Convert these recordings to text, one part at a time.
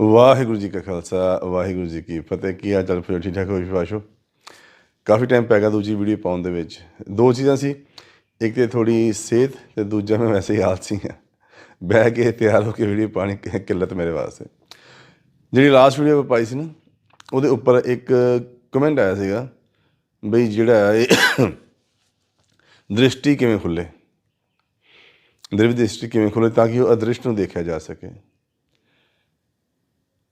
ਵਾਹਿਗੁਰੂ ਜੀ ਕਾ ਖਾਲਸਾ, ਵਾਹਿਗੁਰੂ ਜੀ ਕੀ ਫਤਿਹ। ਕੀ ਹਾਲ ਚਾਲ ਫਿਰ ਠੀਕ ਠਾਕ ਹੋ, ਵਿਸ਼ਵਾਸੋ? ਕਾਫੀ ਟਾਈਮ ਪੈ ਗਿਆ ਦੂਜੀ ਵੀਡੀਓ ਪਾਉਣ ਦੇ ਵਿੱਚ। ਦੋ ਚੀਜ਼ਾਂ ਸੀ। ਇੱਕ ਤੇ ਥੋੜੀ ਸਿਹਤ ਤੇ ਦੂਜਾ ਮੈਂ ਵੈਸੇ ਹੀ ਆਲਸੀ ਹਾਂ। ਬਹਿ ਕੇ ਤਿਆਰ ਹੋ ਕੇ ਵੀਡੀਓ ਪਾਣੀ ਕਿੱਲਤ ਮੇਰੇ ਵਾਸਤੇ। ਜਿਹੜੀ ਲਾਸਟ ਵੀਡੀਓ ਪਾਈ ਸੀ ਨਾ, ਉਹਦੇ ਉੱਪਰ ਇੱਕ ਕਮੈਂਟ ਆਇਆ ਸੀਗਾ ਬਈ ਜਿਹੜਾ ਇਹ ਦ੍ਰਿਸ਼ਟੀ ਕਿਵੇਂ ਖੁੱਲੇ? ਦ੍ਰਿਵ ਦ੍ਰਿਸ਼ਟੀ ਕਿਵੇਂ ਖੁੱਲੇ ਤਾਂ ਕਿ ਉਹ ਅਦ੍ਰਿਸ਼ਟ ਨੂੰ ਦੇਖਿਆ ਜਾ ਸਕੇ।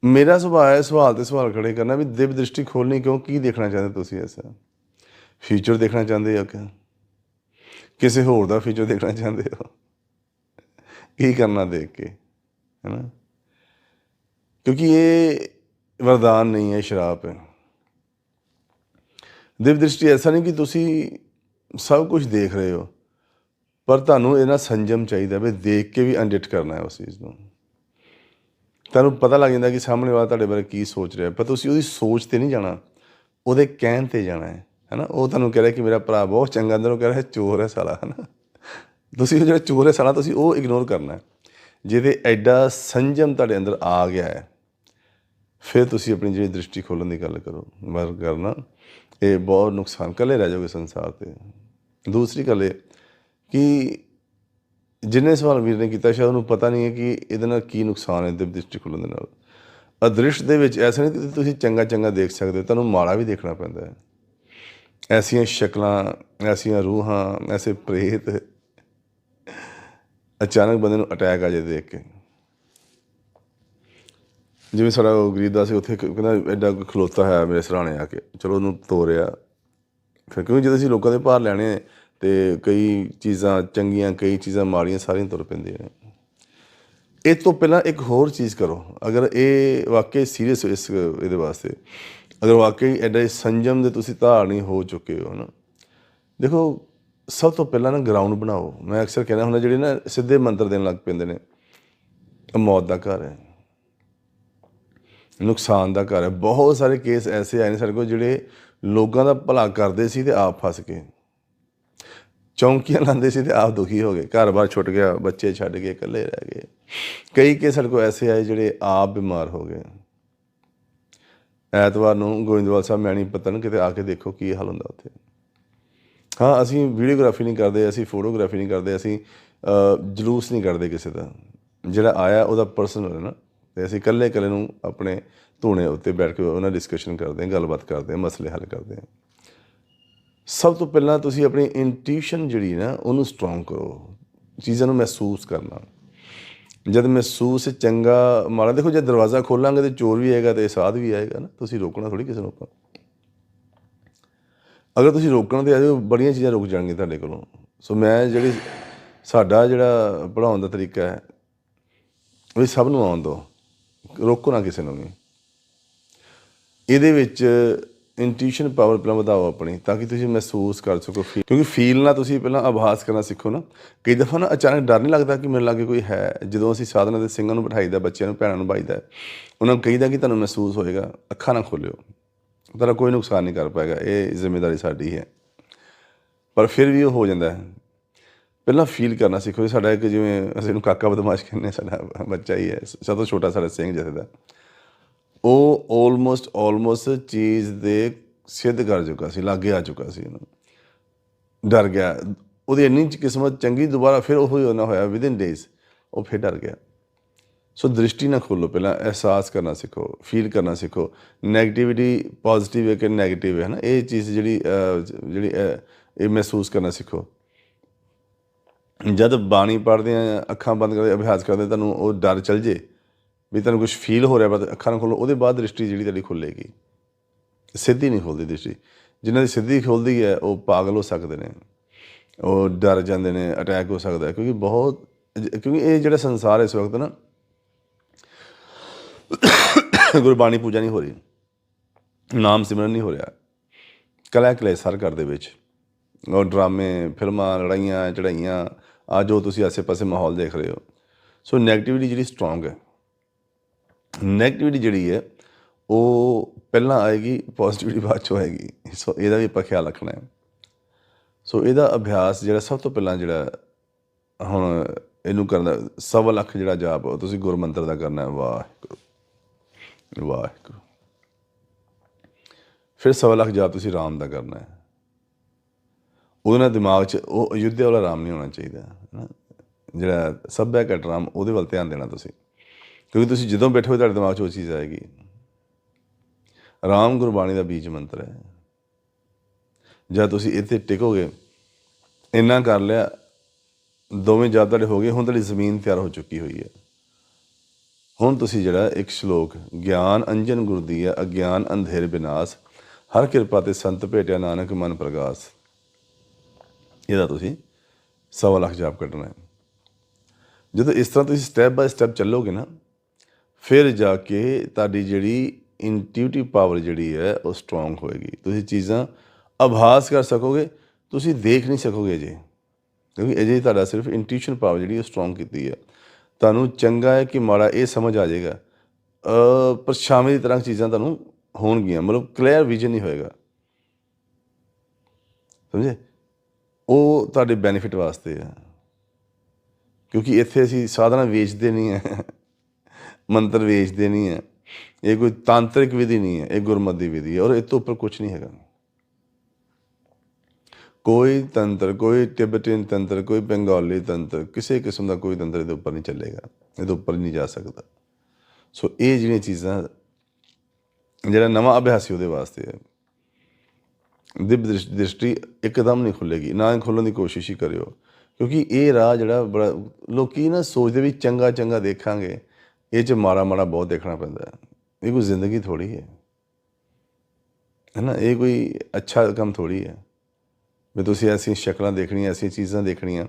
ਮੇਰਾ ਸੁਭਾਅ ਹੈ, ਸਵਾਲ ਤੇ ਸਵਾਲ ਖੜੇ ਕਰਨਾ ਵੀ ਦਿਵ ਦ੍ਰਿਸ਼ਟੀ ਖੋਲਣੀ ਕਿਉਂ? ਕੀ ਦੇਖਣਾ ਚਾਹੁੰਦੇ ਤੁਸੀਂ ਐਸਾ ਫਿਊਚਰ ਦੇਖਣਾ ਚਾਹੁੰਦੇ ਹੋ ਕਿ ਕਿਸੇ ਹੋਰ ਦਾ ਫਿਊਚਰ ਦੇਖਣਾ ਚਾਹੁੰਦੇ ਹੋ? ਕੀ ਕਰਨਾ ਦੇਖ ਕੇ, ਹੈਨਾ? ਕਿਉਂਕਿ ਇਹ ਵਰਦਾਨ ਨਹੀਂ ਹੈ ਸ਼ਰਾਪ ਹੈ। ਦਿਵ ਦ੍ਰਿਸ਼ਟੀ ਐਸਾ ਨਹੀਂ ਕਿ ਤੁਸੀਂ ਸਭ ਕੁਝ ਦੇਖ ਰਹੇ ਹੋ, ਪਰ ਤੁਹਾਨੂੰ ਇਹਨਾਂ ਸੰਜਮ ਚਾਹੀਦਾ ਵੀ ਦੇਖ ਕੇ ਵੀ ਅਨਡਿਟ ਕਰਨਾ ਹੈ ਉਸ ਚੀਜ਼ ਨੂੰ। ਤੁਹਾਨੂੰ ਪਤਾ ਲੱਗ ਜਾਂਦਾ ਕਿ ਸਾਹਮਣੇ ਵਾਲਾ ਤੁਹਾਡੇ ਬਾਰੇ ਕੀ ਸੋਚ ਰਿਹਾ ਪਰ ਤੁਸੀਂ ਉਹਦੀ ਸੋਚ ਤੇ ਨਹੀਂ ਜਾਣਾ, ਉਹਦੇ ਕਹਿਣ ਤੇ ਜਾਣਾ ਹੈ, ਹੈਨਾ? ਉਹ ਤੁਹਾਨੂੰ ਕਹਿ ਰਿਹਾ ਕਿ ਮੇਰਾ ਭਰਾ ਬਹੁਤ ਚੰਗਾ, ਅੰਦਰੋਂ ਕਹਿ ਰਿਹਾ ਚੋਰ ਹੈ ਸਾਲਾ, ਹੈਨਾ? ਤੁਸੀਂ ਉਹ ਜਿਹੜਾ ਚੋਰ ਹੈ ਸਾਲਾ, ਤੁਸੀਂ ਉਹ ਇਗਨੋਰ ਕਰਨਾ ਹੈ। ਜਿਹਦੇ ਐਡਾ ਸੰਜਮ ਤੁਹਾਡੇ ਅੰਦਰ ਆ ਗਿਆ ਹੈ, ਫਿਰ ਤੁਸੀਂ ਆਪਣੀ ਜਿਹੜੀ ਦ੍ਰਿਸ਼ਟੀ ਖੋਲਣ ਦੀ ਗੱਲ ਕਰੋ। ਮਰ ਕਰਨਾ, ਇਹ ਬਹੁਤ ਨੁਕਸਾਨ ਕੱਲੇ ਰਹਿ ਜਾਓਗੇ ਸੰਸਾਰ ਤੇ। ਦੂਸਰੀ ਗੱਲ ਇਹ ਕਿ ਜਿੰਨੇ ਸਵਾਲ ਵੀਰ ਨੇ ਕੀਤਾ, ਸ਼ਾਇਦ ਉਹਨੂੰ ਪਤਾ ਨਹੀਂ ਹੈ ਕਿ ਇਹਦੇ ਨਾਲ ਕੀ ਨੁਕਸਾਨ ਹੈ ਦਿਵ ਦ੍ਰਿਸ਼ਟੀ ਖੁੱਲਣ ਦੇ ਨਾਲ। ਅਦ੍ਰਿਸ਼ ਦੇ ਵਿੱਚ ਐਸਾ ਨਹੀਂ ਕਿ ਤੁਸੀਂ ਚੰਗਾ ਚੰਗਾ ਦੇਖ ਸਕਦੇ ਹੋ ਤੁਹਾਨੂੰ ਮਾੜਾ ਵੀ ਦੇਖਣਾ ਪੈਂਦਾ ਹੈ। ਐਸੀਆਂ ਸ਼ਕਲਾਂ, ਐਸੀਆਂ ਰੂਹਾਂ, ਐਸੇ ਪ੍ਰੇਤ ਅਚਾਨਕ ਬੰਦੇ ਨੂੰ ਅਟੈਕ ਆ ਜਾਏ ਦੇਖ ਕੇ। ਜਿਵੇਂ ਸਾਡਾ ਉਹ ਗਰੀਬਦਾਸ ਸੀ, ਉੱਥੇ ਕਹਿੰਦਾ ਐਡਾ ਖਲੋਤਾ ਹੈ ਮੇਰੇ ਸਰਾਣੇ ਆ ਕੇ, ਚਲੋ ਉਹਨੂੰ ਤੋਰਿਆ। ਫਿਰ ਕਿਉਂਕਿ ਜਦੋਂ ਅਸੀਂ ਲੋਕਾਂ ਦੇ ਭਾਰ ਲੈਣੇ ਤੇ ਕਈ ਚੀਜ਼ਾਂ ਚੰਗੀਆਂ, ਕਈ ਚੀਜ਼ਾਂ ਮਾੜੀਆਂ ਸਾਰੀਆਂ ਤੁਰ ਪੈਂਦੀਆਂ ਨੇ। ਇਹ ਤੋਂ ਪਹਿਲਾਂ ਇੱਕ ਹੋਰ ਚੀਜ਼ ਕਰੋ। ਅਗਰ ਇਹ ਵਾਕਈ ਸੀਰੀਅਸ ਇਸ, ਇਹਦੇ ਵਾਸਤੇ। ਅਗਰ ਵਾਕਈ ਐਡਾ ਸੰਜਮ ਦੇ ਤੁਸੀਂ ਧਾਰਨੀ ਹੋ ਚੁੱਕੇ ਹੋ ਨਾ। ਦੇਖੋ, ਸਭ ਤੋਂ ਪਹਿਲਾਂ ਨਾ ਗਰਾਊਂਡ ਬਣਾਓ। ਮੈਂ ਅਕਸਰ ਕਹਿੰਦਾ ਹੁੰਦਾ, ਜਿਹੜੇ ਨਾ ਸਿੱਧੇ ਮੰਤਰ ਦੇਣ ਲੱਗ ਪੈਂਦੇ ਨੇ। ਮੌਤ ਦਾ ਘਰ ਹੈ। ਨੁਕਸਾਨ ਦਾ ਘਰ ਹੈ। ਬਹੁਤ ਸਾਰੇ ਕੇਸ ਐਸੇ ਆਏ ਨੇ ਸਾਡੇ ਕੋਲ ਜਿਹੜੇ ਲੋਕਾਂ ਦਾ ਭਲਾ ਕਰਦੇ ਸੀ ਤੇ ਆਪ ਫਸ ਗਏ। ਚੌਂਕੀਆਂ ਲਾਉਂਦੇ ਸੀ ਤੇ ਆਪ ਦੁਖੀ ਹੋ ਗਏ। ਘਰ-ਬਾਰ ਛੁੱਟ ਗਿਆ, ਬੱਚੇ ਛੱਡ ਕੇ ਇਕੱਲੇ ਰਹਿ ਗਏ। ਕਈ ਕੇਸ ਸਾਡੇ ਕੋਲ ਐਸੇ ਆਏ ਜਿਹੜੇ ਆਪ ਬਿਮਾਰ ਹੋ ਗਏ। ਐਤਵਾਰ ਨੂੰ ਗੋਇੰਦਵਾਲ ਸਾਹਿਬ ਮੈਣੀ ਪਤਨ ਕਿਤੇ ਆ ਕੇ ਦੇਖੋ ਕੀ ਹਾਲ ਹੁੰਦਾ ਉੱਥੇ। ਹਾਂ, ਅਸੀਂ ਵੀਡੀਓਗ੍ਰਾਫੀ ਨਹੀਂ ਕਰਦੇ, ਅਸੀਂ ਫੋਟੋਗ੍ਰਾਫੀ ਨਹੀਂ ਕਰਦੇ, ਅਸੀਂ ਜਲੂਸ ਨਹੀਂ ਕਰਦੇ ਕਿਸੇ ਦਾ। ਜਿਹੜਾ ਆਇਆ ਉਹਦਾ ਪਰਸਨਲ ਹੈ ਨਾ। ਤੇ ਅਸੀਂ ਇਕੱਲੇ ਇਕੱਲੇ ਨੂੰ ਆਪਣੇ ਧੂਣੇ ਉੱਤੇ ਬੈਠ ਕੇ ਉਹਨਾਂ ਡਿਸਕਸ਼ਨ ਕਰਦੇ ਹਾਂ, ਗੱਲਬਾਤ ਕਰਦੇ ਹਾਂ, ਮਸਲੇ ਹੱਲ ਕਰਦੇ ਹਾਂ। ਸਭ ਤੋਂ ਪਹਿਲਾਂ ਤੁਸੀਂ ਆਪਣੀ ਇੰਟੂਇਸ਼ਨ ਜਿਹੜੀ ਨਾ, ਉਹਨੂੰ ਸਟਰੋਂਗ ਕਰੋ। ਚੀਜ਼ਾਂ ਨੂੰ ਮਹਿਸੂਸ ਕਰਨਾ। ਜਦ ਮਹਿਸੂਸ ਚੰਗਾ ਮਾਰਾ ਦੇਖੋ ਜੇ ਦਰਵਾਜ਼ਾ ਖੋਲਾਂਗੇ ਤੇ ਚੋਰ ਵੀ ਆਏਗਾ ਤੇ ਸਾਧ ਵੀ ਆਏਗਾ ਨਾ, ਤੁਸੀਂ ਰੋਕਣਾ ਥੋੜੀ ਕਿਸੇ ਨੂੰ ਆਪਾਂ। ਅਗਰ ਤੁਸੀਂ ਰੋਕਣ ਤੇ ਆ ਜਾਓ, ਬੜੀਆਂ ਚੀਜ਼ਾਂ ਰੁਕ ਜਾਣਗੀਆਂ ਤੁਹਾਡੇ ਕੋਲੋਂ। ਸੋ ਮੈਂ ਜਿਹੜੀ, ਸਾਡਾ ਜਿਹੜਾ ਪੜਾਉਣ ਦਾ ਤਰੀਕਾ ਹੈ, ਉਹ ਸਭ ਨੂੰ ਆਉਣ ਦਿਓ। ਰੋਕੋ ਨਾ ਕਿਸੇ ਨੂੰ ਵੀ। ਇਹਦੇ ਵਿੱਚ ਇੰਟੂਇਸ਼ਨ ਪਾਵਰ ਪਹਿਲਾਂ ਵਧਾਓ ਆਪਣੀ ਤਾਂ ਕਿ ਤੁਸੀਂ ਮਹਿਸੂਸ ਕਰ ਸਕੋ ਫੀਲ ਕਿਉਂਕਿ ਫੀਲ ਨਾਲ ਤੁਸੀਂ ਪਹਿਲਾਂ ਆਭਾਸ ਕਰਨਾ ਸਿੱਖੋ ਨਾ। ਕਈ ਦਫਾ ਨਾ ਅਚਾਨਕ ਡਰ ਨਹੀਂ ਲੱਗਦਾ ਕਿ ਮੇਰੇ ਲਾਗੇ ਕੋਈ ਹੈ। ਜਦੋਂ ਅਸੀਂ ਸਾਧਨਾ ਦੇ ਸਿੰਘਾਂ ਨੂੰ ਬਿਠਾਈਦਾ ਬੱਚਿਆਂ ਨੂੰ ਭੈਣਾਂ ਨੂੰ ਬਾਈਦਾ ਉਹਨਾਂ ਨੂੰ ਕਹੀਦਾ ਕਿ ਤੁਹਾਨੂੰ ਮਹਿਸੂਸ ਹੋਏਗਾ ਅੱਖਾਂ ਨਾ ਖੋਲਿਓ। ਤੁਹਾਡਾ ਕੋਈ ਨੁਕਸਾਨ ਨਹੀਂ ਕਰ ਪਾਏਗਾ ਇਹ ਜ਼ਿੰਮੇਵਾਰੀ ਸਾਡੀ ਹੈ। ਪਰ ਫਿਰ ਵੀ ਉਹ ਹੋ ਜਾਂਦਾ ਹੈ। ਪਹਿਲਾਂ ਫੀਲ ਕਰਨਾ ਸਿੱਖੋ ਵੀ ਸਾਡਾ ਇੱਕ ਜਿਵੇਂ ਅਸੀਂ ਇਹਨੂੰ ਕਾਕਾ ਬਦਮਾਸ਼ ਕਹਿੰਦੇ ਹਾਂ, ਸਾਡਾ ਬੱਚਾ ਹੀ ਹੈ। ਸਭ ਤੋਂ ਛੋਟਾ ਸਾਡਾ ਸਿੰਘ ਜਿਹਦੇ ਦਾ ਉਹ ਆਲਮੋਸਟ ਆਲਮੋਸਟ ਚੀਜ਼ ਦੇ ਸਿੱਧ ਕਰ ਚੁੱਕਾ ਸੀ, ਲਾਗੇ ਆ ਚੁੱਕਾ ਸੀ ਉਹਨੂੰ ਡਰ ਗਿਆ। ਉਹਦੀ ਇੰਨੀ ਕਿਸਮਤ ਚੰਗੀ, ਦੁਬਾਰਾ ਫਿਰ ਉਹ ਹੀ ਨਾ ਹੋਇਆ ਵਿਦਿਨ ਡੇਜ਼ ਉਹ ਫਿਰ ਡਰ ਗਿਆ। ਸੋ ਦ੍ਰਿਸ਼ਟੀ ਨਾ ਖੋਲੋ ਪਹਿਲਾਂ, ਅਹਿਸਾਸ ਕਰਨਾ ਸਿੱਖੋ ਫੀਲ ਕਰਨਾ ਸਿੱਖੋ। 네ਗੇਟਿਵਿਟੀ ਪੋਜ਼ਿਟਿਵ ਹੈ ਕਿ 네ਗੇਟਿਵ ਹੈ ਨਾ ਇਹ ਚੀਜ਼ ਜਿਹੜੀ ਜਿਹੜੀ ਇਹ ਮਹਿਸੂਸ ਕਰਨਾ ਸਿੱਖੋ। ਜਦ ਬਾਣੀ ਪੜ੍ਹਦੇ ਆ, ਅੱਖਾਂ ਬੰਦ ਕਰਦੇ, ਅਭਿਆਸ ਕਰਦੇ, ਤੁਹਾਨੂੰ ਉਹ ਡਰ ਚਲ ਜੇ। ਵੀ ਤੁਹਾਨੂੰ ਕੁਝ ਫੀਲ ਹੋ ਰਿਹਾ ਬਸ ਅੱਖਾਂ ਨੂੰ ਖੋਲੋ, ਉਹਦੇ ਬਾਅਦ ਦ੍ਰਿਸ਼ਟੀ ਜਿਹੜੀ ਤੁਹਾਡੀ ਖੁੱਲੇਗੀ। ਸਿੱਧੀ ਨਹੀਂ ਖੁੱਲਦੀ ਦ੍ਰਿਸ਼ਟੀ। ਜਿਨ੍ਹਾਂ ਦੀ ਸਿੱਧੀ ਖੁੱਲਦੀ ਹੈ, ਉਹ ਪਾਗਲ ਹੋ ਸਕਦੇ ਨੇ। ਉਹ ਡਰ ਜਾਂਦੇ ਨੇ ਅਟੈਕ ਹੋ ਸਕਦਾ ਕਿਉਂਕਿ ਬਹੁਤ ਕਿਉਂਕਿ ਇਹ ਜਿਹੜਾ ਸੰਸਾਰ ਇਸ ਵਕਤ ਨਾ, ਗੁਰਬਾਣੀ ਪੂਜਾ ਨਹੀਂ ਹੋ ਰਹੀ। ਨਾਮ ਸਿਮਰਨ ਨਹੀਂ ਹੋ ਰਿਹਾ। ਕਲਾ ਕਲੇਸ਼ ਹਰ ਘਰ ਦੇ ਵਿੱਚ। ਉਹ ਡਰਾਮੇ, ਫਿਲਮਾਂ, ਲੜਾਈਆਂ ਚੜਾਈਆਂ ਆ ਜੋ ਤੁਸੀਂ ਆਸੇ-ਪਾਸੇ ਮਾਹੌਲ ਦੇਖ ਰਹੇ ਹੋ। ਸੋ 네ਗੇਟਿਵਿਟੀ ਜਿਹੜੀ ਸਟਰੋਂਗ ਹੈ। 네ਗੇਟਿਵਿਟੀ ਜਿਹੜੀ ਹੈ, ਉਹ ਪਹਿਲਾਂ ਆਏਗੀ ਪੋਜ਼ਿਟਿਵਿਟੀ ਬਾਅਦ 'ਚੋਂ ਆਏਗੀ। ਸੋ ਇਹਦਾ ਵੀ ਆਪਾਂ ਖਿਆਲ ਰੱਖਣਾ ਹੈ। ਸੋ ਇਹਦਾ ਅਭਿਆਸ ਜਿਹੜਾ ਸਭ ਤੋਂ ਪਹਿਲਾਂ ਜਿਹੜਾ ਹੁਣ ਇਹਨੂੰ ਕਰਨਾ, ਸਵਾ ਲੱਖ ਜਿਹੜਾ ਜਾਪ ਉਹ ਤੁਸੀਂ ਗੁਰਮੰਤਰ ਦਾ ਕਰਨਾ ਹੈ। ਵਾਹਿਗੁਰੂ ਵਾਹਿਗੁਰੂ। ਫਿਰ ਸਵਾ ਲੱਖ ਜਾਪ ਤੁਸੀਂ ਰਾਮ ਦਾ ਕਰਨਾ ਹੈ। ਉਹਦੇ ਨਾਲ ਦਿਮਾਗ 'ਚ, ਉਹ ਅਯੁੱਧਿਆ ਵਾਲਾ ਰਾਮ ਨਹੀਂ ਹੋਣਾ ਚਾਹੀਦਾ, ਹੈ ਨਾ? ਜਿਹੜਾ ਸਭਿਆ ਕਟ ਰਾਮ, ਉਹਦੇ ਵੱਲ ਧਿਆਨ ਦੇਣਾ ਤੁਸੀਂ। ਕਿਉਂਕਿ ਤੁਸੀਂ ਜਦੋਂ ਬੈਠੋ ਤੁਹਾਡੇ ਦਿਮਾਗ 'ਚ ਉਹ ਚੀਜ਼ ਆਏਗੀ। ਰਾਮ ਗੁਰਬਾਣੀ ਦਾ ਬੀਜ ਮੰਤਰ ਹੈ। ਜਦ ਤੁਸੀਂ ਇੱਥੇ ਟਿਕੋਗੇ, ਇੰਨਾ ਕਰ ਲਿਆ, ਦੋਵੇਂ ਜਦ ਤੁਹਾਡੇ ਹੋ ਗਏ, ਹੁਣ ਤੁਹਾਡੀ ਜ਼ਮੀਨ ਤਿਆਰ ਹੋ ਚੁੱਕੀ ਹੋਈ ਹੈ। ਹੁਣ ਤੁਸੀਂ ਜਿਹੜਾ ਇੱਕ ਸ਼ਲੋਕ, ਗਿਆਨ ਅੰਜਨ ਗੁਰ ਦੀਆ ਅਗਿਆਨ ਅੰਧੇਰ ਬਿਨਾਸ਼, ਹਰ ਕਿਰਪਾ ਤੇ ਸੰਤ ਭੇਟਿਆ ਨਾਨਕ ਮਨ ਪ੍ਰਗਾਸ। ਇਹਦਾ ਤੁਸੀਂ ਸਵਾ ਲੱਖ ਜਾਪ ਕੱਢਣਾ ਹੈ। ਜਦੋਂ ਇਸ ਤਰ੍ਹਾਂ ਤੁਸੀਂ ਸਟੈਪ ਬਾਏ ਸਟੈਪ ਚੱਲੋਗੇ ਨਾ ਫਿਰ ਜਾ ਕੇ ਤੁਹਾਡੀ ਜਿਹੜੀ ਇੰਟੂਇਟਿਵ ਪਾਵਰ ਜਿਹੜੀ ਹੈ ਉਹ ਸਟਰੋਂਗ ਹੋਏਗੀ। ਤੁਸੀਂ ਚੀਜ਼ਾਂ ਅਭਾਸ ਕਰ ਸਕੋਗੇ, ਤੁਸੀਂ ਦੇਖ ਨਹੀਂ ਸਕੋਗੇ ਅਜੇ। ਕਿਉਂਕਿ ਅਜੇ ਤੁਹਾਡਾ ਸਿਰਫ ਇੰਟੂਇਸ਼ਨ ਪਾਵਰ ਜਿਹੜੀ ਉਹ ਸਟਰੋਂਗ ਕੀਤੀ ਹੈ। ਤੁਹਾਨੂੰ ਚੰਗਾ ਹੈ ਕਿ ਮਾੜਾ ਇਹ ਸਮਝ ਆ ਜਾਏਗਾ। ਅ ਪਰ ਸ਼ਾਮੇ ਦੀ ਤਰ੍ਹਾਂ ਚੀਜ਼ਾਂ ਤੁਹਾਨੂੰ ਹੋਣਗੀਆਂ। ਮਤਲਬ ਕਲੀਅਰ ਵਿਜ਼ਨ ਨਹੀਂ ਹੋਏਗਾ। ਸਮਝੇ? ਉਹ ਤੁਹਾਡੇ ਬੈਨੀਫਿਟ ਵਾਸਤੇ ਆ ਕਿਉਂਕਿ ਇੱਥੇ ਅਸੀਂ ਸਾਧਨਾ ਵੇਚਦੇ ਨਹੀਂ ਹੈ। ਮੰਤਰ ਵੇਚਦੇ ਨਹੀਂ ਹੈ ਇਹ ਕੋਈ ਤਾਂਤਰਿਕ ਵਿਧੀ ਨਹੀਂ ਹੈ, ਇਹ ਗੁਰਮਤਿ ਦੀ ਵਿਧੀ ਹੈ ਔਰ ਇਹ ਤੋਂ ਉੱਪਰ ਕੁਝ ਨਹੀਂ ਹੈਗਾ। ਕੋਈ ਤੰਤਰ, ਕੋਈ ਤਿਬਤਨ ਤੰਤਰ, ਕੋਈ ਬੰਗਾਲੀ ਤੰਤਰ, ਕਿਸੇ ਕਿਸਮ ਦਾ ਕੋਈ ਤੰਤਰ ਇਹਦੇ ਉੱਪਰ ਨਹੀਂ ਚੱਲੇਗਾ, ਇਹਦੇ ਉੱਪਰ ਨਹੀਂ ਜਾ ਸਕਦਾ। ਸੋ ਇਹ ਜਿਹੜੀਆਂ ਚੀਜ਼ਾਂ, ਜਿਹੜਾ ਨਵਾਂ ਅਭਿਆਸੀ ਉਹਦੇ ਵਾਸਤੇ ਹੈ। ਦਿਵ ਦ੍ਰਿਸ਼ਟੀ ਇੱਕਦਮ ਨਹੀਂ ਖੁੱਲੇਗੀ ਨਾ ਹੀ ਖੋਲਣ ਦੀ ਕੋਸ਼ਿਸ਼ ਹੀ ਕਰਿਓ। ਕਿਉਂਕਿ ਇਹ ਰਾਹ ਜਿਹੜਾ ਬੜਾ, ਲੋਕੀ ਨਾ ਸੋਚਦੇ ਵੀ ਚੰਗਾ ਚੰਗਾ ਦੇਖਾਂਗੇ ਇਹ ਚ ਮਾੜਾ ਮਾੜਾ ਬਹੁਤ ਦੇਖਣਾ ਪੈਂਦਾ ਹੈ। ਇਹ ਕੋਈ ਜ਼ਿੰਦਗੀ ਥੋੜੀ ਹੈ। ਹੈ ਨਾ ਇਹ ਕੋਈ ਅੱਛਾ ਕੰਮ ਥੋੜੀ ਹੈ। ਵੀ ਤੁਸੀਂ ਐਸੀਆਂ ਸ਼ਕਲਾਂ ਦੇਖਣੀਆਂ, ਐਸੀਆਂ ਚੀਜ਼ਾਂ ਦੇਖਣੀਆਂ।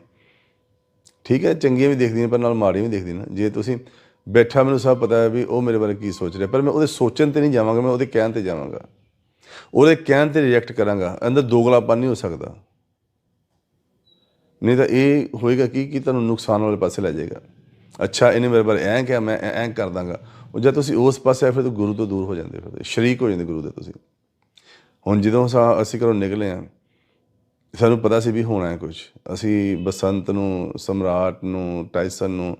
ਠੀਕ ਹੈ, ਚੰਗੀਆਂ ਵੀ ਦੇਖਦੀਆਂ ਪਰ ਨਾਲ ਮਾੜੀਆਂ ਵੀ ਦੇਖਦੀਆਂ ਜੇ ਤੁਸੀਂ ਬੈਠਾ ਮੈਨੂੰ ਸਭ ਪਤਾ ਹੈ ਵੀ ਉਹ ਮੇਰੇ ਬਾਰੇ ਕੀ ਸੋਚ ਰਿਹਾ, ਪਰ ਮੈਂ ਉਹਦੇ ਸੋਚਣ ਤੇ ਨਹੀਂ ਜਾਵਾਂਗਾ, ਮੈਂ ਉਹਦੇ ਕਹਿਣ ਤੇ ਜਾਵਾਂਗਾ। ਉਹਦੇ ਕਹਿਣ ਤੇ ਰਿਐਕਟ ਕਰਾਂਗਾ, ਅੰਦਰ ਦੋਗਲਾਪਨ ਨਹੀਂ ਹੋ ਸਕਦਾ। ਨਹੀਂ ਤਾਂ ਇਹ ਹੋਏਗਾ ਕੀ, ਕਿ ਤੁਹਾਨੂੰ ਨੁਕਸਾਨ ਵਾਲੇ ਪਾਸੇ ਲੈ ਜਾਏਗਾ। ਅੱਛਾ, ਇਹਨੇ ਮੇਰੇ ਬਾਰੇ ਐਂ ਕਿਹਾ, ਮੈਂ ਐਂ ਕਰ ਦਾਂਗਾ। ਉਹ ਜਦ ਤੁਸੀਂ ਉਸ ਪਾਸੇ ਆਏ, ਫਿਰ ਤਾਂ ਗੁਰੂ ਤੋਂ ਦੂਰ ਹੋ ਜਾਂਦੇ ਫਿਰ ਸ਼ਰੀਕ ਹੋ ਜਾਂਦੇ ਗੁਰੂ ਦੇ ਤੁਸੀਂ। ਹੁਣ ਜਦੋਂ ਸਾ- ਅਸੀਂ ਘਰੋਂ ਨਿਕਲੇ ਆ, ਸਾਨੂੰ ਪਤਾ ਸੀ ਵੀ ਹੋਣਾ ਹੈ ਕੁਝ ਅਸੀਂ ਬਸੰਤ ਨੂੰ, ਸਮਰਾਟ ਨੂੰ, ਟਾਈਸਨ ਨੂੰ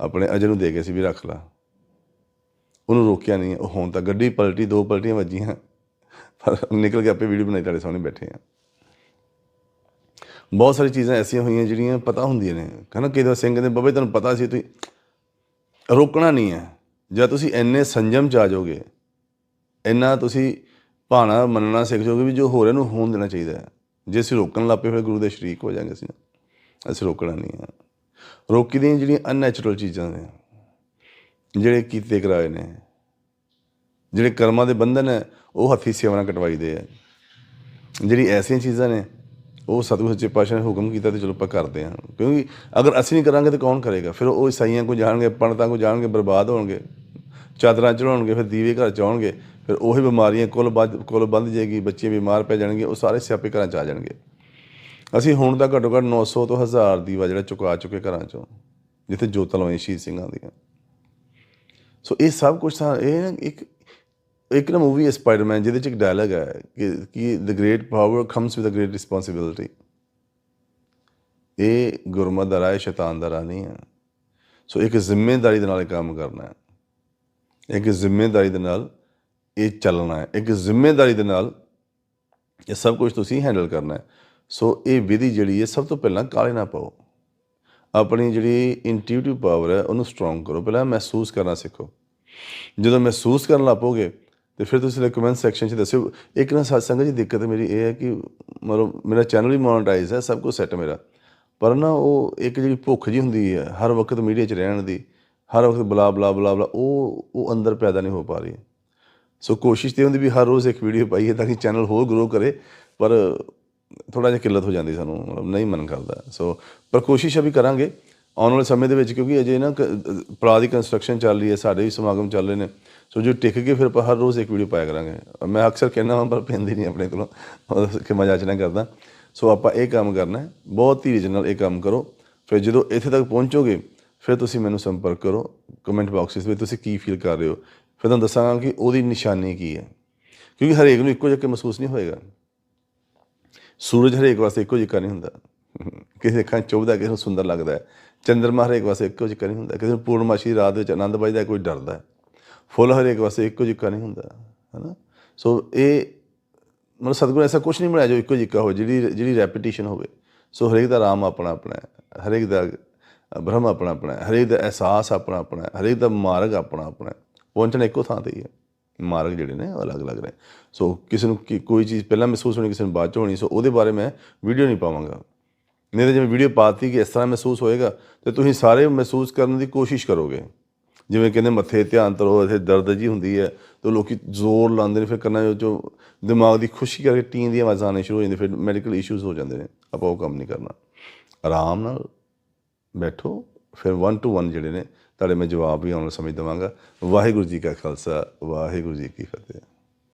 ਆਪਣੇ ਅਜੇ ਨੂੰ ਦੇ ਗਏ ਸੀ ਵੀ ਰੱਖ ਲਾ। ਉਹਨੂੰ ਰੋਕਿਆ ਨਹੀਂ। ਉਹ ਹੁਣ ਤਾਂ ਗੱਡੀ ਪਲਟੀ, ਦੋ ਪਲਟੀਆਂ ਵੱਜੀਆਂ। ਪਰ ਨਿਕਲ ਕੇ ਆਪੇ ਵੀਡੀਓ ਬਣਾਈ, ਤੁਹਾਡੇ ਸਾਹਮਣੇ ਬੈਠੇ ਆ। ਬਹੁਤ ਸਾਰੀ ਚੀਜ਼ਾਂ ਐਸੀਆਂ ਹੋਈਆਂ ਜਿਹੜੀਆਂ ਪਤਾ ਹੁੰਦੀਆਂ ਨੇ। ਕਹਿੰਦਾ ਕਿਦੋਂ ਸਿੰਘ ਦੇ ਬਾਬੇ ਤੁਹਾਨੂੰ ਪਤਾ ਸੀ ਤੁਸੀਂ ਰੋਕਣਾ ਨਹੀਂ ਹੈ। ਜਦ ਤੁਸੀਂ ਇੰਨੇ ਸੰਜਮ ਚ ਆ ਜਾਓਗੇ, ਇੰਨਾ ਤੁਸੀਂ ਭਾਣਾ ਮੰਨਣਾ ਸਿੱਖ ਜਾਓਗੇ ਵੀ ਜੋ ਹੋ ਰਿਹਾ ਨੂੰ ਹੋਣ ਦੇਣਾ ਚਾਹੀਦਾ ਹੈ। ਜੇ ਅਸੀਂ ਰੋਕਣ ਲੱਪੇ ਫਿਰ ਗੁਰੂ ਦੇ ਸ਼ਰੀਕ ਹੋ ਜਾਾਂਗੇ ਅਸੀਂ। ਅਸੀਂ ਰੋਕਣਾ ਨਹੀਂ ਹੈ। ਰੋਕੀ ਦੀਆਂ ਜਿਹੜੀਆਂ ਅਨਨੈਚੁਰਲ ਚੀਜ਼ਾਂ ਨੇ, ਜਿਹੜੇ ਕੀਤੇ ਕਰਾਏ ਨੇ, ਜਿਹੜੇ ਕਰਮਾਂ ਦੇ ਬੰਧਨ ਹੈ, ਉਹ ਹੱਥੀ ਸੇਵਨਾ ਕਟਵਾਈਦੇ ਆ ਜਿਹੜੀ ਐਸੀਆਂ ਚੀਜ਼ਾਂ ਨੇ ਉਹ ਸਤਿਗੁਰੂ ਸੱਚੇ ਪਾਤਸ਼ਾਹ ਨੇ ਹੁਕਮ ਕੀਤਾ ਤੇ ਚਲੋ ਆਪਾਂ ਕਰਦੇ ਹਾਂ। ਕਿਉਂਕਿ ਅਗਰ ਅਸੀਂ ਨਹੀਂ ਕਰਾਂਗੇ ਤਾਂ ਕੌਣ ਕਰੇਗਾ? ਫਿਰ ਉਹ ਈਸਾਈਆਂ ਕੋ ਜਾਣਗੇ, ਪੰਡਤਾਂ ਕੋ ਜਾਣਗੇ, ਬਰਬਾਦ ਹੋਣਗੇ। ਚਾਦਰਾਂ ਚੜਾਉਣਗੇ ਫਿਰ ਦੀਵੇ ਘਰ ਚ ਆਉਣਗੇ। ਫਿਰ ਉਹੀ ਬਿਮਾਰੀਆਂ ਕੁੱਲ ਵੱਧ, ਕੁੱਲ ਬੰਦ ਜਾਏਗੀ, ਬੱਚੇ ਬਿਮਾਰ ਪੈ ਜਾਣਗੇ, ਉਹ ਸਾਰੇ ਸਿਆਪੇ ਘਰਾਂ ਚ ਆ ਜਾਣਗੇ। ਅਸੀਂ ਹੁਣ ਤਾਂ ਘੱਟੋ ਘੱਟ 900 ਤੋਂ 1000 ਦੀਵਾ ਜਿਹੜਾ ਚੁਕਾ ਚੁੱਕੇ ਘਰਾਂ ਚੋਂ, ਜਿੱਥੇ ਜੋਤਾਂ ਲਵਾਈਆਂ ਸ਼ਹੀਦ ਸਿੰਘਾਂ ਦੀਆਂ। ਸੋ ਇਹ ਸਭ ਕੁਝ ਤਾਂ ਇਹ ਇੱਕ ਇੱਕ ਨਾ ਮੂਵੀ ਹੈ ਸਪਾਈਡਰਮੈਨ ਜਿਹਦੇ ਚ ਇੱਕ ਡਾਇਲੌਗ ਹੈ ਕਿ ਕਿ the great power comes with a great responsibility ਇਹ ਗੁਰਮਤ ਦਾ ਰਾਹ ਹੈ, ਸ਼ੈਤਾਨ ਦਾ ਰਾਹ ਨਹੀਂ ਹੈ। ਸੋ ਇੱਕ ਜ਼ਿੰਮੇਵਾਰੀ ਦੇ ਨਾਲ ਇਹ ਕੰਮ ਕਰਨਾ ਹੈ। ਇੱਕ ਜ਼ਿੰਮੇਵਾਰੀ ਦੇ ਨਾਲ ਇਹ ਚੱਲਣਾ ਹੈ। ਇੱਕ ਜ਼ਿੰਮੇਵਾਰੀ ਦੇ ਨਾਲ ਇਹ ਸਭ ਕੁਝ ਤੁਸੀਂ ਹੈਂਡਲ ਕਰਨਾ ਹੈ। ਸੋ ਇਹ ਵਿਧੀ ਜਿਹੜੀ ਹੈ ਸਭ ਤੋਂ ਪਹਿਲਾਂ ਕਾਲੇ ਨਾ ਪਾਓ। ਆਪਣੀ ਜਿਹੜੀ ਇੰਟੂਇਟਿਵ ਪਾਵਰ ਹੈ ਉਹਨੂੰ ਸਟਰੋਂਗ ਕਰੋ। ਪਹਿਲਾਂ ਮਹਿਸੂਸ ਕਰਨਾ ਸਿੱਖੋ। ਜਦੋਂ ਮਹਿਸੂਸ ਕਰਨ ਲੱਪੋਗੇ ਤੇ ਫਿਰ ਤੁਸੀਂ ਕਮੈਂਟ ਸੈਕਸ਼ਨ 'ਚ ਦੱਸਿਓ। ਇੱਕ ਨਾ ਸਤਸੰਗ ਜੀ ਦਿੱਕਤ ਮੇਰੀ ਇਹ ਹੈ ਕਿ ਮਤਲਬ ਮੇਰਾ ਚੈਨਲ ਵੀ ਮੋਨਟਾਈਜ਼ ਹੈ, ਸਭ ਕੁਝ ਸੈੱਟ ਮੇਰਾ। ਪਰ ਨਾ ਉਹ ਇੱਕ ਜਿਹੜੀ ਭੁੱਖ ਜੀ ਹੁੰਦੀ ਹੈ, ਹਰ ਵਕਤ ਮੀਡੀਆ 'ਚ ਰਹਿਣ ਦੀ, ਹਰ ਵਕਤ ਬਲਾ ਬਲਾ ਬਲਾ ਬਲਾ ਉਹ ਉਹ ਅੰਦਰ ਪੈਦਾ ਨਹੀਂ ਹੋ ਪਾ ਰਹੀ। ਸੋ ਕੋਸ਼ਿਸ਼ ਤੇ ਹੁੰਦੀ ਵੀ ਹਰ ਰੋਜ਼ ਇੱਕ ਵੀਡੀਓ ਪਾਈਏ ਤਾਂ ਕਿ ਚੈਨਲ ਹੋਰ ਗਰੋ ਕਰੇ, ਪਰ ਥੋੜਾ ਜਿਹਾ ਕਿੱਲਤ ਹੋ ਜਾਂਦੀ ਸਾਨੂੰ, ਮਤਲਬ ਨਹੀਂ ਮਨ ਕਰਦਾ। ਸੋ ਪਰ ਕੋਸ਼ਿਸ਼ ਅਭੀ ਕਰਾਂਗੇ ਆਉਣ ਵਾਲੇ ਸਮੇਂ ਦੇ ਵਿੱਚ, ਕਿਉਂਕਿ ਅਜੇ ਨਾ ਕ- ਪਲਾਟ ਦੀ ਕੰਸਟਰਕਸ਼ਨ ਚੱਲ ਰਹੀ ਹੈ, ਸਾਡੇ ਵੀ ਸਮਾਗਮ ਚੱਲ ਰਹੇ ਨੇ। ਸੋ ਜੋ ਟਿਕ ਕੇ ਫਿਰ ਆਪਾਂ ਹਰ ਰੋਜ਼ ਇੱਕ ਵੀਡੀਓ ਪਾਇਆ ਕਰਾਂਗੇ। ਮੈਂ ਅਕਸਰ ਕਹਿੰਦਾ ਹਾਂ ਪਰ ਪੈਂਦੀ ਨਹੀਂ ਆਪਣੇ ਕੋਲੋਂ। ਕਿ ਮਜ਼ਾਕ ਨਾ ਕਰਦਾ। ਸੋ ਆਪਾਂ ਇਹ ਕੰਮ ਕਰਨਾ ਹੈ। ਬਹੁਤ ਧੀਰਜ ਨਾਲ ਇਹ ਕੰਮ ਕਰੋ। ਫਿਰ ਜਦੋਂ ਇੱਥੇ ਤੱਕ ਪਹੁੰਚੋਗੇ, ਫਿਰ ਤੁਸੀਂ ਮੈਨੂੰ ਸੰਪਰਕ ਕਰੋ। ਕਮੈਂਟ ਬਾਕਸ ਵਿੱਚ ਤੁਸੀਂ ਕੀ ਫੀਲ ਕਰ ਰਹੇ ਹੋ। ਫਿਰ ਤੁਹਾਨੂੰ ਦੱਸਾਂਗਾ ਕਿ ਉਹਦੀ ਨਿਸ਼ਾਨੀ ਕੀ ਹੈ। ਕਿਉਂਕਿ ਹਰੇਕ ਨੂੰ ਇੱਕੋ ਜਿਹਾ ਮਹਿਸੂਸ ਨਹੀਂ ਹੋਏਗਾ। ਸੂਰਜ ਹਰੇਕ ਵਾਸਤੇ ਇੱਕੋ ਜਿਹਾ ਨਹੀਂ ਹੁੰਦਾ। ਕਿਸੇ ਅੱਖਾਂ 'ਚ ਚੁੱਭਦਾ, ਕਿਸੇ ਨੂੰ ਸੁੰਦਰ ਲੱਗਦਾ ਹੈ। ਚੰਦਰਮਾ ਹਰੇਕ ਵਾਸਤੇ ਇੱਕੋ ਜਿਹਾ ਨਹੀਂ ਹੁੰਦਾ। ਕਿਸੇ ਨੂੰ ਪੂਰਨਮਾਸ਼ੀ ਰਾਤ ਵਿੱਚ ਆਨੰਦ ਵੱਜਦਾ ਕੋਈ ਡਰਦਾ ਹੈ। ਫੁੱਲ ਹਰੇਕ ਵਾਸਤੇ ਇੱਕੋ ਜਿਹਾ ਨਹੀਂ ਹੁੰਦਾ, ਹੈਨਾ? ਸੋ ਇਹ ਮਤਲਬ ਸਤਿਗੁਰੂ ਐਸਾ ਕੁਝ ਨਹੀਂ ਬਣਾਇਆ ਜੋ ਇੱਕੋ ਜਿਹਾ ਹੋਵੇ, ਜਿਹੜੀ ਜਿਹੜੀ ਰੈਪੀਟੀਸ਼ਨ ਹੋਵੇ। ਸੋ ਹਰੇਕ ਦਾ ਰਾਮ ਆਪਣਾ ਆਪਣਾ ਹੈ, ਹਰੇਕ ਦਾ ਬ੍ਰਹਮ ਆਪਣਾ ਆਪਣਾ ਹੈ, ਹਰੇਕ ਦਾ ਅਹਿਸਾਸ ਆਪਣਾ ਆਪਣਾ ਹੈ, ਹਰੇਕ ਦਾ ਮਾਰਗ ਆਪਣਾ ਆਪਣਾ ਹੈ। ਪਹੁੰਚਣਾ ਇੱਕੋ ਥਾਂ ਤੇ ਹੀ ਹੈ। ਮਾਰਗ ਜਿਹੜੇ ਨੇ ਅਲੱਗ-ਅਲੱਗ ਨੇ। ਸੋ ਕਿਸੇ ਨੂੰ ਕੀ- ਕੋਈ ਚੀਜ਼ ਪਹਿਲਾਂ ਮਹਿਸੂਸ ਹੋਣੀ, ਕਿਸੇ ਨੂੰ ਬਾਅਦ ਚ ਹੋਣੀ ਸੋ ਉਹਦੇ ਬਾਰੇ ਮੈਂ ਵੀਡੀਓ ਨਹੀਂ ਪਾਵਾਂਗਾ। ਨਹੀਂ ਤਾਂ ਜੇ ਮੈਂ ਵੀਡੀਓ ਪਾਤੀ ਕਿ ਇਸ ਤਰ੍ਹਾਂ ਮਹਿਸੂਸ ਹੋਏਗਾ, ਤੇ ਤੁਸੀਂ ਸਾਰੇ ਮਹਿਸੂਸ ਕਰਨ ਦੀ ਕੋਸ਼ਿਸ਼ ਕਰੋਗੇ। ਜਿਵੇਂ ਕਹਿੰਦੇ ਮੱਥੇ ਧਿਆਨ ਤਰੋ, ਇੱਥੇ ਦਰਦ ਜੀ ਹੁੰਦੀ ਹੈ, ਤੇ ਲੋਕੀ ਜ਼ੋਰ ਲਾਉਂਦੇ ਨੇ, ਫਿਰ ਕੰਨਾਂ ਜੋ ਦਿਮਾਗ ਦੀ ਖੁਸ਼ੀ ਕਰਕੇ ਟੀਨ ਦੀ ਆਵਾਜ਼ਾਂ ਆਉਣੀਆਂ ਸ਼ੁਰੂ ਹੋ ਜਾਂਦੀਆਂ, ਫਿਰ ਮੈਡੀਕਲ ਇਸ਼ੂਜ਼ ਹੋ ਜਾਂਦੇ ਨੇ, ਆਪਾਂ ਉਹ ਕੰਮ ਨਹੀਂ ਕਰਨਾ। ਆਰਾਮ ਨਾਲ ਬੈਠੋ, ਫਿਰ 1 ਟੂ 1 ਜਿਹੜੇ ਨੇ, ਤੁਹਾਡੇ ਮੈਂ ਜਵਾਬ ਵੀ ਆਉਣ ਵਾਲੇ ਸਮੇਂ ਦੇਵਾਂਗਾ। ਵਾਹਿਗੁਰੂ ਜੀ ਕਾ ਖਾਲਸਾ, ਵਾਹਿਗੁਰੂ ਜੀ ਕੀ ਫਤਿਹ।